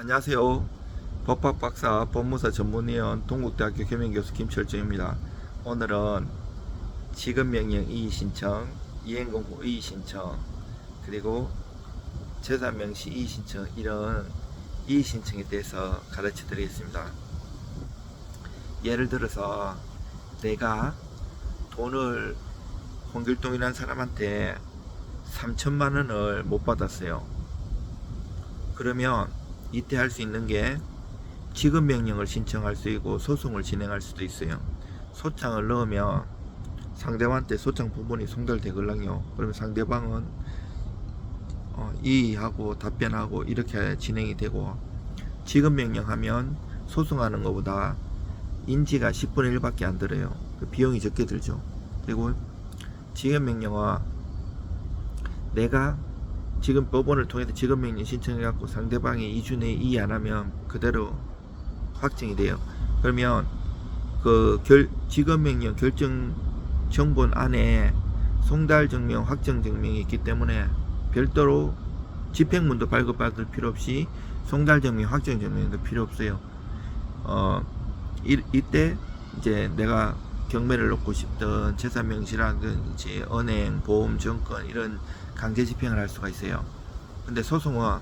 안녕하세요. 법학박사 법무사 전문위원 동국대학교 겸임교수 김철정입니다. 오늘은 지급명령 이의 신청, 이행공고 이의 신청, 그리고 재산명시 이의 신청 이런 이의 신청에 대해서 가르쳐 드리겠습니다. 예를 들어서 내가 돈을 홍길동이라는 사람한테 3천만 원을 못 받았어요. 그러면 이때 할 수 있는 게 지급 명령을 신청할 수 있고 소송을 진행할 수도 있어요. 소장을 넣으면 상대방한테 소장 부분이 송달되걸랑요. 그러면 상대방은 어, 이의하고 답변하고 이렇게 진행이 되고 지급 명령하면 소송하는 것보다 인지가 10분의 1밖에 안 들어요. 그 비용이 적게 들죠. 그리고 지급 명령은 내가 지금 법원을 통해서 지급명령 신청해갖고 상대방이 2주 내에 이의 안 하면 그대로 확정이 돼요. 그러면 그 결, 지급명령 결정 정본 안에 송달 증명, 확정 증명이 있기 때문에 별도로 집행문도 발급받을 필요 없이 송달 증명, 확정 증명도 필요 없어요. 어, 이, 이때 이제 내가 경매를 놓고 싶던 재산 명시라든지 은행, 보험, 증권 이런 강제 집행을 할 수가 있어요. 근데 소송은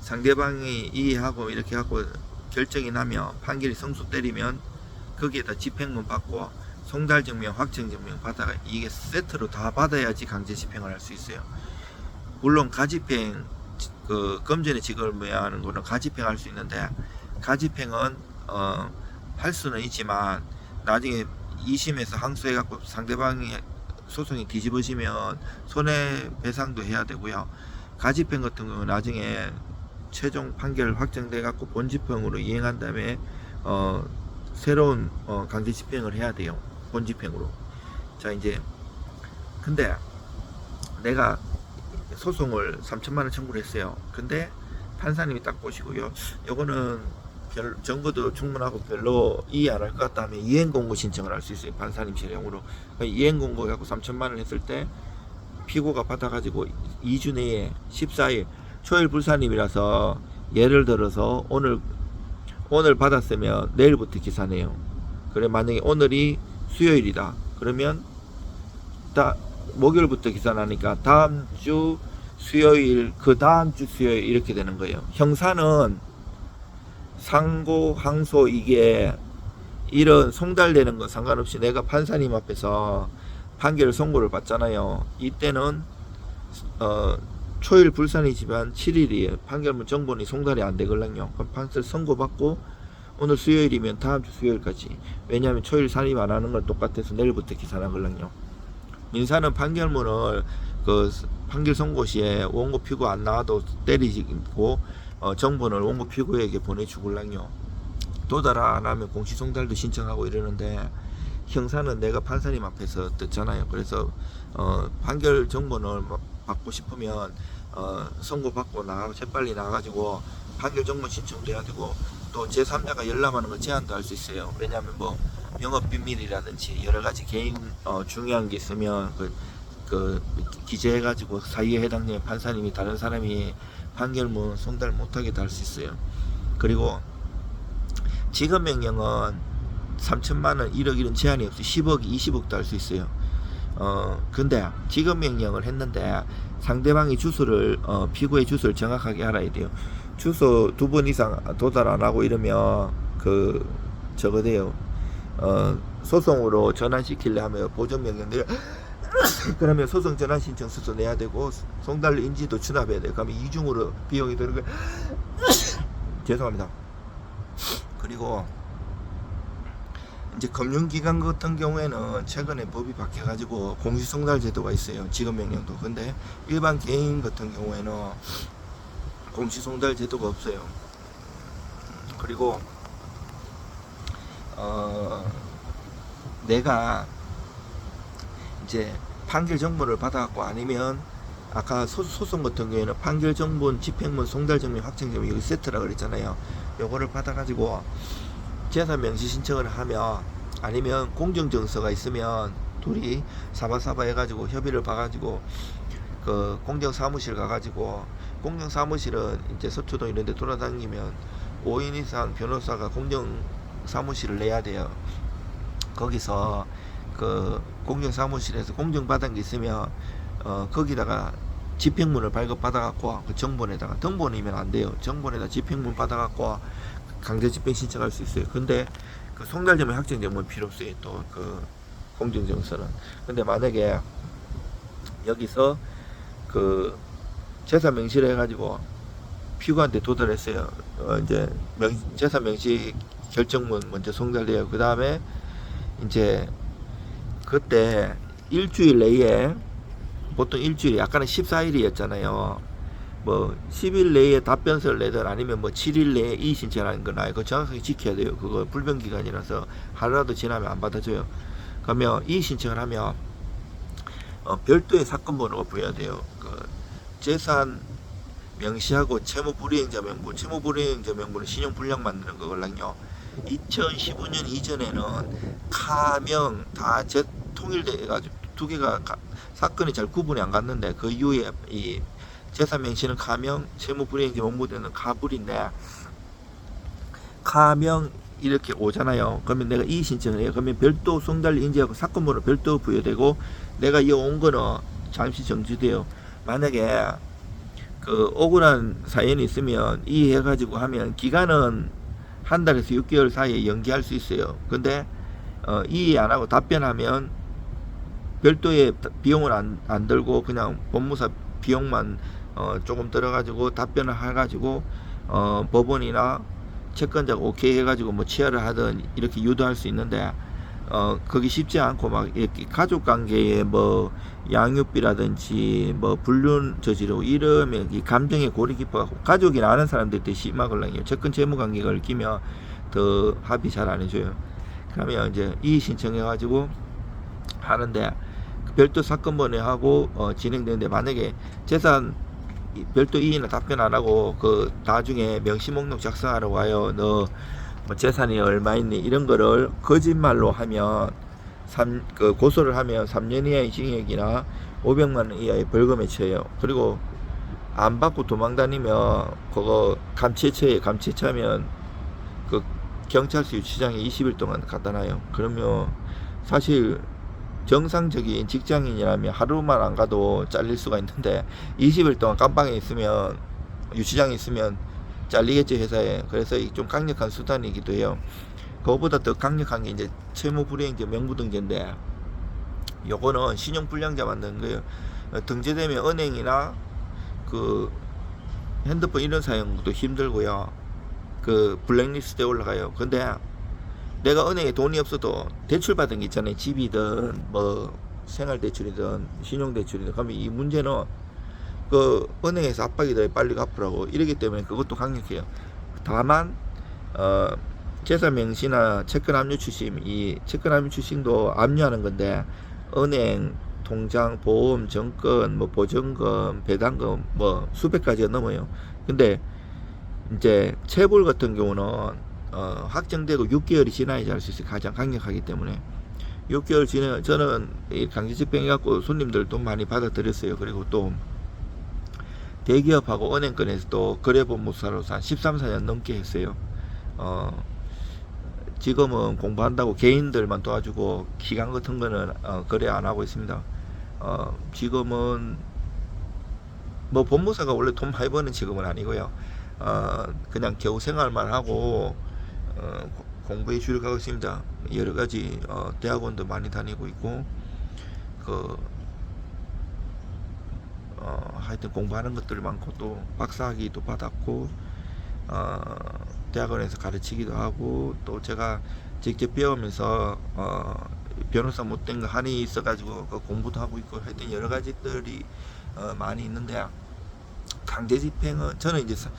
상대방이 이해하고 이렇게 하고 결정이 나면 판결이 성수 때리면 거기에다 집행문 받고 송달 증명, 확정 증명 받아가 이게 세트로 다 받아야지 강제 집행을 할 수 있어요. 물론 가집행 그 금전의 직업을 부여하는 거는 가집행할 수 있는데 가집행은 어, 할 수는 있지만 나중에 2심에서 항소해 갖고 상대방이 소송이 뒤집어지면 손해배상도 해야 되고요. 가집행 같은 경우는 나중에 최종 판결 확정돼 갖고 본집행으로 이행한 다음에 어, 새로운 어, 강제 집행을 해야 돼요. 본집행으로. 자 이제 근데 내가 소송을 3천만 원 청구를 했어요. 근데 판사님이 딱 보시고요. 요거는 별, 증거도 충분하고 별로 이해 안 할 것 같다 하면 이행 공고 신청을 할 수 있어요. 판사님 실형으로. 이행 공고 갖고 3천만 원 했을 때 피고가 받아가지고 2주 내에 14일 초일 불사님이라서 예를 들어서 오늘 오늘 받았으면 내일부터 기사내요. 그래 만약에 오늘이 수요일이다. 그러면 다 목요일부터 기사나니까 다음 주 수요일 그 다음 주 수요일 이렇게 되는 거예요. 형사는 상고 항소 이게 이런 송달되는 거 상관없이 내가 판사님 앞에서 판결 선고를 받잖아요. 이때는 어 초일 불산이지만 7일이에요. 판결문 정본이 송달이 안 되걸랑요. 그럼 판사 선고 받고 오늘 수요일이면 다음 주 수요일까지. 왜냐하면 초일 산입 안 하는 건 똑같아서 내일부터 기사나걸랑요. 민사는 판결문을 그 판결 선고 시에 원고 피고 안 나와도 때리고 어, 정본을 원고 피고에게 보내주걸랑요. 도달아 안 하면 공시송달도 신청하고 이러는데 형사는 내가 판사님 앞에서 듣잖아요. 그래서 어, 판결 정본을 뭐 받고 싶으면 어, 선고 받고 나가 재빨리 나가지고 판결 정본 신청도 해야 되고 또 제3자가 열람하는 걸 제한도 할 수 있어요. 왜냐하면 뭐 영업 비밀이라든지 여러 가지 개인 어, 중요한 게 있으면 그, 그 기재해가지고 사유에 해당되는 판사님이 다른 사람이 판결문 송달 못하게 할수 있어요. 그리고 지급 명령은 3천만 원, 1억 이런 제한이 없이 10억, 20억도 할 수 있어요. 어 근데 지급 명령을 했는데 상대방이 주소를 어, 피고의 주소를 정확하게 알아야 돼요. 주소 두 번 이상 도달 안 하고 이러면 그 저거 돼요. 어 소송으로 전환시키려 하면 보존 명령 내려 그러면 소송 전환 신청서도 내야 되고 송달 인지도 추납해야 돼요. 그러면 이중으로 비용이 드는 거예요. 죄송합니다. 그리고 이제 금융기관 같은 경우에는 최근에 법이 바뀌어가지고 공시송달 제도가 있어요. 지급명령도. 근데 일반 개인 같은 경우에는 공시송달 제도가 없어요. 그리고 어 내가 이제 판결 정보를 받아갖고 아니면 아까 소, 소송 같은 경우에는 판결 정본, 집행문, 송달 증명, 확정 증명 여기 세트라 그랬잖아요. 요거를 받아가지고 재산 명시 신청을 하면 아니면 공정 증서가 있으면 둘이 사바사바 해가지고 협의를 봐가지고 그 공정 사무실 가가지고 공정 사무실은 이제 서초동 이런 데 돌아다니면 5인 이상 변호사가 공정 사무실을 내야 돼요. 거기서 그 공정 사무실에서 공정 받은 게 있으면 어 거기다가 집행문을 발급 받아 갖고 그 정본에다가 등본이면 안 돼요. 정본에다 집행문 받아 갖고 강제 집행 신청할 수 있어요. 근데 그 송달점의 확정점은 필요 없어요. 또 그 공정정서는. 근데 만약에 여기서 그 재산 명시를 해가지고 피고한테 도달했어요. 어 이제 명, 재산 명시 결정문 먼저 송달돼요. 그 다음에 이제 그때 일주일 내에 보통 일주일 약간은 14일이었잖아요. 뭐 10일 내에 답변서를 내든 아니면 뭐 7일 내에 이의 신청하는 거나 그거 정확하게 지켜야 돼요. 그거 불변 기간이라서 하루라도 지나면 안 받아줘요. 그러면 이의 신청을 하면 어, 별도의 사건 번호 가 부여야 돼요. 그 재산 명시하고 채무 불이행자 명부, 채무 불이행자 명부는 신용 불량 만드는 거걸랑요. 2015년 이전에는 가명 다 재, 통일돼 가지고 두 개가 가- 사건이 잘 구분이 안 갔는데 그 이후에 이 재산 명시는 가명, 채무 불이행자 명부되는 가불인데 가명 이렇게 오잖아요. 그러면 내가 이 신청을 해요. 그러면 별도 송달리 인지하고 사건 번호 별도 부여되고 내가 이 온 거는 잠시 정지돼요. 만약에 그 억울한 사연이 있으면 이해가지고 하면 기간은 한 달에서 6개월 사이에 연기할 수 있어요. 근데 어, 이해 안 하고 답변하면 별도의 비용을 안, 안 들고 그냥 법무사 비용만 어, 조금 들어가지고 답변을 해가지고 어, 법원이나 채권자가 오케이 해가지고 뭐 치아를 하든 이렇게 유도할 수 있는데 어 그게 쉽지 않고 막 이렇게 가족 관계에 뭐 양육비라든지 뭐 불륜 저지르고 이러면 이 감정에 골이 깊어갖고 가족이나 아는 사람들한테 심하걸랑요 채권 채무 관계가 얽히면 더 합의 잘 안 해줘요. 그러면 이제 이의 신청해가지고 하는데 그 별도 사건 번호하고 어, 진행되는데 만약에 재산 이- 별도 이의나 답변 안 하고 그 나중에 명시 목록 작성하러 와요. 너뭐 재산이 얼마 있니 이런 거를 거짓말로 하면 삼, 그 고소를 하면 3년 이하의 징역이나 500만 원 이하의 벌금에 처해요. 그리고 안 받고 도망 다니면 그거 감체처에 감체처면 그 경찰서 유치장에 20일 동안 갖다 놔요. 그러면 사실 정상적인 직장인이라면 하루만 안 가도 잘릴 수가 있는데 20일 동안 깜빵에 있으면 유치장에 있으면 잘리겠죠 회사에. 그래서 이좀 강력한 수단이기도 해요. 그거보다 더 강력한 게 이제 채무불이행자 명부등재인데 요거는 신용불량자 만드는 거예요. 어, 등재되면 은행이나 그 핸드폰 이런 사용도 힘들고요. 그 블랙리스트에 올라가요. 근데 내가 은행에 돈이 없어도 대출 받은 게 있잖아요. 집이든 뭐 생활 대출이든 신용 대출이든 그러면 이 문제는 그 은행에서 압박이 더 빨리 갚으라고 이러기 때문에 그것도 강력해요. 다만 어 재산 명시나 채권 압류 추심 이 채권 압류 추심도 압류하는 건데 은행 통장 보험 정권 뭐 보증금 배당금 뭐 수백 가지가 넘어요. 근데 이제 채불 같은 경우는 어, 확정되고 6개월이 지나야지 할수 있어요. 가장 강력하기 때문에. 6개월 지나 저는 이 강제 집행해 갖고 손님들 돈 많이 받아들였어요. 그리고 또 대기업하고 은행권에서도 거래법무사로서 한 13, 4년 넘게 했어요. 어, 지금은 공부한다고 개인들만 도와주고 기관 같은 거는 어, 거래 안 하고 있습니다. 어, 지금은 뭐 법무사가 원래 돈 많이 버는 직업은 아니고요. 어, 그냥 겨우 생활만 하고 어, 고- 공부에 주력하고 있습니다. 여러 가지 어, 대학원도 많이 다니고 있고 그 어, 하여튼 공부하는 것들이 많고 또 박사학위도 받았고 어, 대학원에서 가르치기도 하고 또 제가 직접 배우면서 어, 변호사 못된 거 한이 있어가지고 그 공부도 하고 있고 하여튼 여러 가지들이 어, 많이 있는데 강제 집행은 저는 이제 사-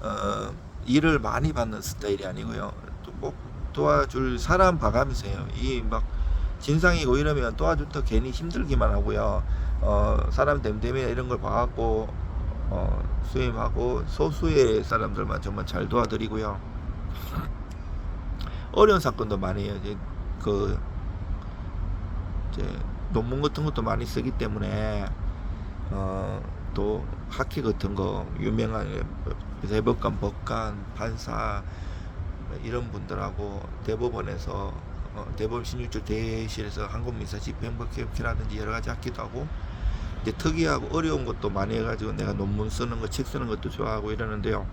어, 일을 많이 받는 스타일이 아니고요. 또꼭 도와줄 사람 봐가면서요. 이 막 진상이고 이러면 도와줄 때 괜히 힘들기만 하고요. 어, 사람 댐댐이 이런 걸 봐갖고 어, 수임하고 소수의 사람들만 정말 잘 도와드리고요. 어려운 사건도 많이 해요. 이제 그 이제 논문 같은 것도 많이 쓰기 때문에 어, 또 학회 같은 거 유명한 대법관, 법관, 판사 이런 분들하고 대법원에서 어, 대법원 신유철 대실에서 한국민사 집행법회라든지 여러 가지 학기도 하고 이제 특이하고 어려운 것도 많이 해가지고 내가 논문 쓰는 거, 책 쓰는 것도 좋아하고 이러는데요.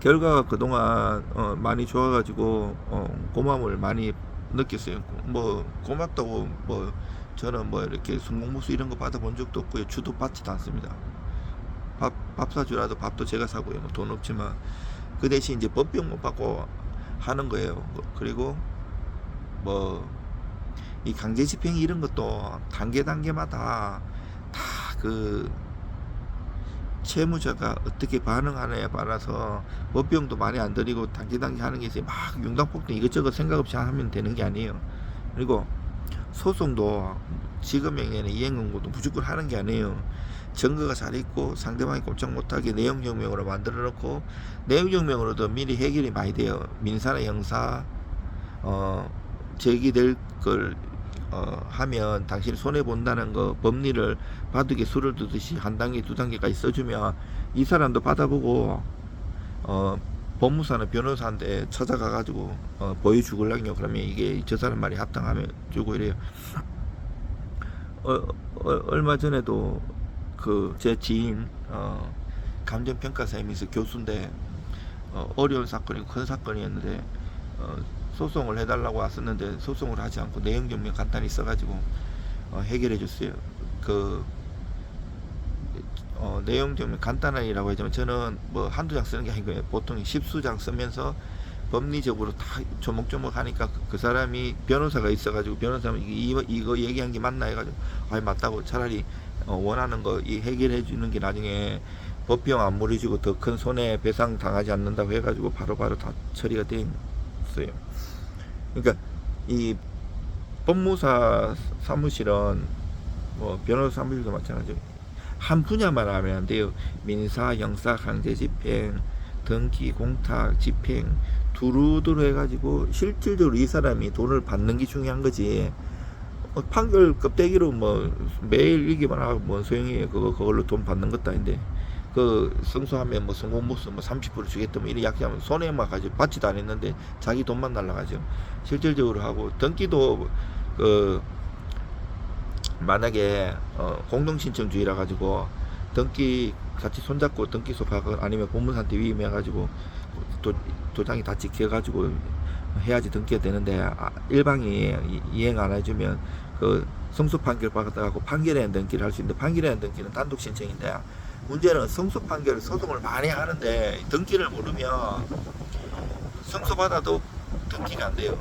결과가 그동안 어, 많이 좋아가지고 어, 고마움을 많이 느꼈어요. 뭐 고맙다고 뭐 저는 뭐 이렇게 성공무수 이런 거 받아본 적도 없고요. 주도 받지도 않습니다. 밥, 밥 사주라도 밥도 제가 사고요. 뭐 돈 없지만 그 대신 이제 법비용 못 받고 하는 거예요. 뭐 그리고 뭐 이 강제 집행 이런 것도 단계 단계마다 다 그 채무자가 어떻게 반응하느냐에 따라서 법비용도 많이 안 들이고 단계 단계 하는 게 있어요. 막 융당폭등 이것저것 생각 없이 하면 되는 게 아니에요. 그리고 소송도 지금명예는 이행금고도 무조건 하는 게 아니에요. 증거가 잘 있고 상대방이 꼼짝 못하게 내용증명으로 만들어 놓고 내용증명으로도 미리 해결이 많이 돼요. 민사나 형사 어 제기될 걸 어, 하면 당신이 손해 본다는 거 법리를 바둑에 수를 두듯이 한 단계 두 단계까지 써주면 이 사람도 받아보고 어 법무사나 변호사한테 찾아가 가지고 어, 보여주걸랑요 그러면 이게 저 사람 말이 합당하면 주고 이래요 어, 어, 얼마 전에도 그 제 지인 어, 감정평가사님이서 교수인데 어, 어려운 사건이고 큰 사건이었는데 어, 소송을 해달라고 왔었는데 소송을 하지 않고 내용 증명 간단히 써가지고 어, 해결해 줬어요. 그 어, 내용 증명 간단하이라고 하지만 저는 뭐 한두 장 쓰는 게 아니고요. 보통 십수장 쓰면서 법리적으로 다 조목조목 하니까 그, 그 사람이 변호사가 있어가지고 변호사는 이거, 이거 얘기한 게 맞나 해가지고 아 맞다고 차라리 어, 원하는 거 이 해결해 주는 게 나중에 법비용 안 물어주고 더 큰 손해 배상 당하지 않는다고 해가지고 바로바로 다 처리가 돼 있어요. 그러니까 이 법무사 사무실은 뭐 변호사 사무실도 마찬가지고 한 분야만 하면 안 돼요. 민사, 형사, 강제 집행, 등기, 공탁, 집행 두루두루 해가지고 실질적으로 이 사람이 돈을 받는 게 중요한 거지. 어, 판결 껍데기로 뭐 매일 일기만 하고 뭔 소용이에요. 그거 그걸로 돈 받는 것도 아닌데. 그 승소하면 뭐 성공보수 뭐30% 주겠다 뭐 이런 약속하면 손해만 가지고 받지도 않았는데 자기 돈만 날라가죠. 실질적으로 하고 등기도 그 만약에 어 공동신청주의라 가지고 등기 같이 손잡고 등기소 가고 아니면 공무사한테 위임해 가지고 도, 도장이 다 찍혀 가지고 해야지 등기가 되는데 아, 일방이 이- 이행 안 해주면 그 성소 판결 받아가고 판결에 등기를 할 수 있는데 판결에 등기는 단독 신청인데 문제는 성소 판결 소송을 많이 하는데 등기를 모르면 성소 받아도 등기가 안 돼요.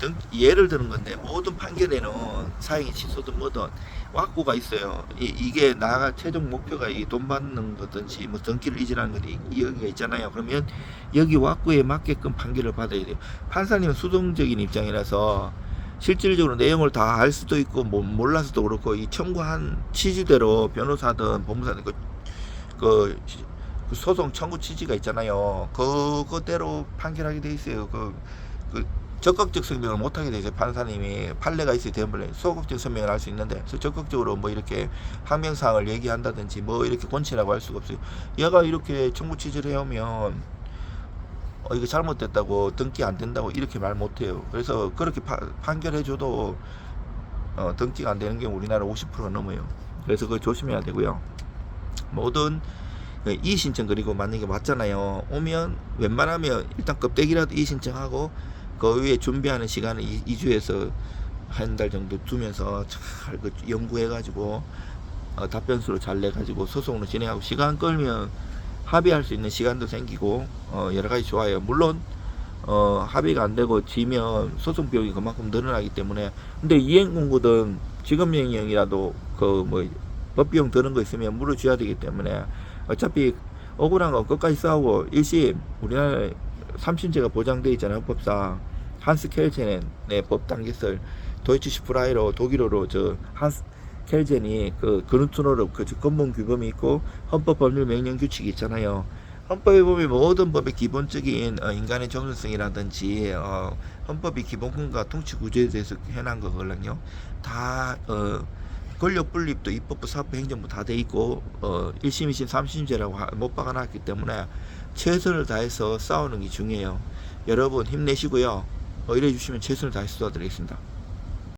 등, 예를 드는 건데 모든 판결에는 사형이 취소든 뭐든 왁구가 있어요. 이, 게 나가 최종 목표가 이 돈 받는 거든지 뭐 등기를 이전하는 것이 여기가 있잖아요. 그러면 여기 왁구에 맞게끔 판결을 받아야 돼요. 판사님은 수동적인 입장이라서 실질적으로 내용을 다 알 수도 있고 뭐 몰라서도 그렇고 이 청구한 취지대로 변호사든 법무사든 그, 그, 시- 그 소송 청구 취지가 있잖아요. 그거대로 판결하게 돼 있어요. 그, 그 적극적 설명을 못하게 돼 있어요. 판사님이 판례가 있어야 되면 소극적 설명을 할 수 있는데 적극적으로 뭐 이렇게 항명사항을 얘기한다든지 뭐 이렇게 권치라고 할 수가 없어요. 얘가 이렇게 청구 취지를 해오면 어, 이거 잘못됐다고 등기 안 된다고 이렇게 말 못해요. 그래서 그렇게 파- 판결해줘도 어, 등기가 안 되는 게 우리나라 50%가 넘어요. 그래서 그걸 조심해야 되고요. 모든 그 이의 신청 그리고 게 맞잖아요. 오면 웬만하면 일단 껍데기라도 이의 신청하고 그 위에 준비하는 시간을 2, 주에서 한 달 정도 두면서 잘 그 연구해가지고 어, 답변수로 잘 내가지고 소송으로 진행하고 시간 끌면 합의할 수 있는 시간도 생기고 어, 여러 가지 좋아요. 물론 어, 합의가 안 되고 지면 소송 비용이 그만큼 늘어나기 때문에 근데 이행 공고든 지급명령이라도 그 뭐 법비용 드는 거 있으면 물어줘야 되기 때문에 어차피 억울한 거 끝까지 싸우고 일심 우리나라에 삼신제가 보장돼 있잖아요 헌법상 한스 켈젠의 네, 법 단계설 도이치 시프라이로 독일어로 저 한스 켈젠이 그 근우투노로 그 건문 규범이 있고 헌법 법률 명령 규칙이 있잖아요. 헌법에 보면 모든 법의 기본적인 어, 인간의 정연성이라든지 어, 헌법이 기본권과 통치 구조에 대해서 해난 거거든요. 다 어, 권력 분립도 입법부, 사법부, 행정부 다 돼 있고 어, 1심, 2심, 3심제라고 못 박아놨기 때문에 최선을 다해서 싸우는 게 중요해요. 여러분 힘내시고요. 어, 이래 주시면 최선을 다해 쏟아드리겠습니다.